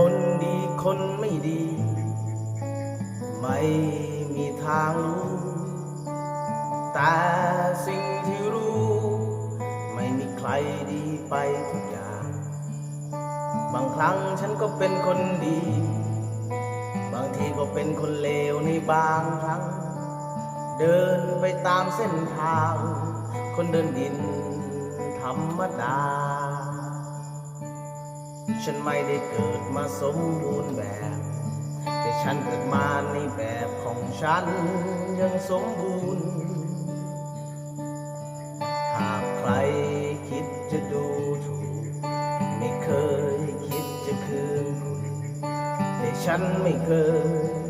คนดีคนไม่ดี ไม่มีทางรู้ แต่สิ่งที่รู้ ไม่มีใครดีไปทุกอย่าง บางครั้งฉันก็เป็นคนดี บางทีก็เป็นคนเลวในบางครั้ง เดินไปตามเส้นทาง คนเดินดินธรรมดา ฉันไม่ได้เกิดมาสมบูรณ์แบบ แต่ฉันเกิดมาในแบบของฉันยังสมบูรณ์ หากใครคิดจะดูถูก ไม่เคยคิดจะคืนคุณแต่ฉันไม่เคย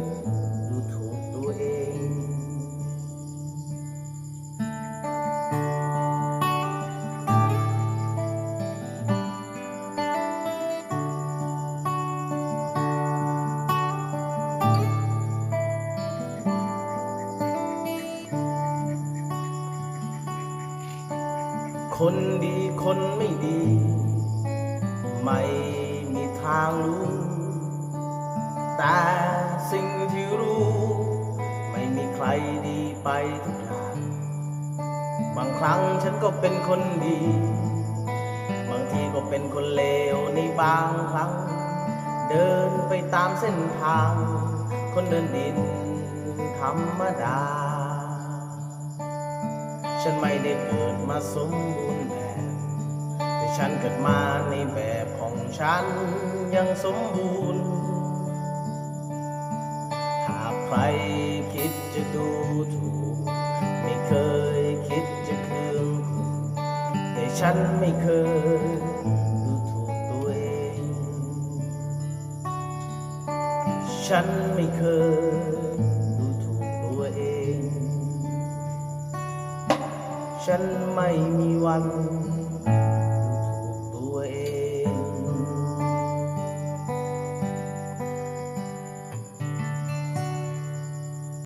คนดีคนไม่ดี ไม่มีทางรู้ แต่สิ่งที่รู้ ไม่มีใครดีไปทุกอย่าง บางครั้งฉันก็เป็นคนดี บางทีก็เป็นคนเลวในบางครั้ง เดินไปตามเส้นทาง คนเดินดินธรรมดา ฉันไม่ได้เกิดมาสมบูรณ์แบบ แต่ฉันเกิดมาในแบบของฉันยังสมบูรณ์ หากใครคิดจะดูถูก ไม่เคยคิดจะเคืองคุณแต่ฉันไม่เคยดูถูกตัวเอง ฉันไม่เคย ฉันไม่มีวัน